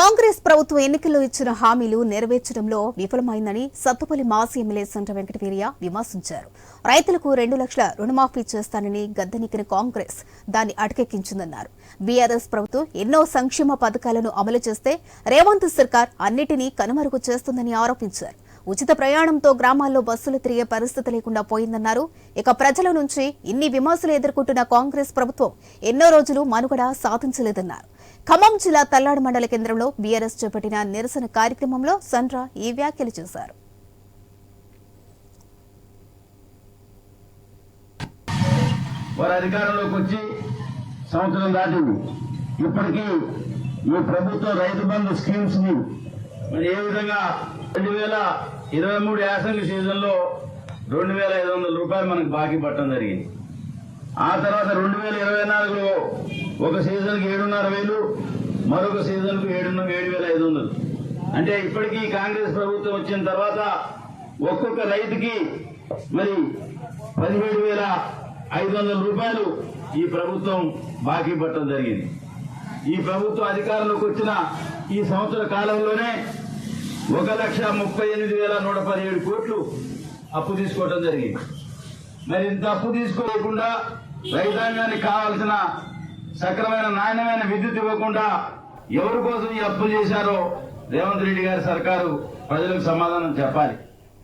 కాంగ్రెస్ ప్రభుత్వం ఎన్నికల్లో ఇచ్చిన హామీలు నెరవేర్చడంలో విఫలమైందని సత్తుపల్లి మాజీ ఎమ్మెల్యే సంట వెంకటవీర్య విమర్శించారు. రైతులకు రెండు లక్షల రుణమాఫీ చేస్తానని గద్దెనెక్కిన కాంగ్రెస్ దాన్ని అటకెక్కించిందన్నారు. బీఆర్ఎస్ ప్రభుత్వం ఎన్నో సంక్షేమ పథకాలను అమలు చేస్తే రేవంత్ సర్కార్ అన్నిటినీ కనుమరుగు చేస్తుందని ఆరోపించారు. ఉచిత ప్రయాణంతో గ్రామాల్లో బస్సులు తిరిగే పరిస్థితి లేకుండా పోయిందన్నారు. ఇక ప్రజల నుంచి ఇన్ని విమర్శలు ఎదుర్కొంటున్న కాంగ్రెస్ ప్రభుత్వం ఎన్నో రోజులు మనుగడ సాధించలేదన్నారు. ఖమ్మం జిల్లా తల్లాడు మండల కేంద్రంలో బీఆర్ఎస్ చేపట్టిన నిరసన కార్యక్రమంలో సండ్రా ఈ వ్యాఖ్యలు చేశారు. వారు అధికారంలోకి వచ్చి సంవత్సరం దాటింది. ఇప్పటికీ ఈ ప్రభుత్వ రైతు బంధు స్కీమ్స్ని మరి ఏ విధంగా రెండు వేల ఇరవై మూడు యాసంగి సీజన్లో రెండు వేల ఐదు వందల రూపాయలు మనకు బాకీ పట్టడం జరిగింది. ఆ తర్వాత రెండు వేల ఇరవై నాలుగులో ఒక సీజన్కి ఏడున్నర వేలు మరొక సీజన్కు ఏడు ఏడు వేల ఐదు వందలు. అంటే ఇప్పటికీ కాంగ్రెస్ ప్రభుత్వం వచ్చిన తర్వాత ఒక్కొక్క రైతుకి మరి పదిహేడు వేల ఐదు వందల రూపాయలు ఈ ప్రభుత్వం బాకీ పట్టడం జరిగింది. ఈ ప్రభుత్వం అధికారంలోకి వచ్చిన ఈ సంవత్సర కాలంలోనే ఒక లక్ష ముప్పై ఎనిమిది వేల నూట పదిహేడు కోట్లు అప్పు తీసుకోవడం జరిగింది. మరి ఇంత అప్పు తీసుకోకుండా రైతాంగానికి కావాల్సిన సక్రమైన నాణ్యమైన విద్యుత్ ఇవ్వకుండా ఎవరి కోసం ఈ అప్పులు చేశారో రేవంత్ రెడ్డి గారి సర్కారు ప్రజలకు సమాధానం చెప్పాలి.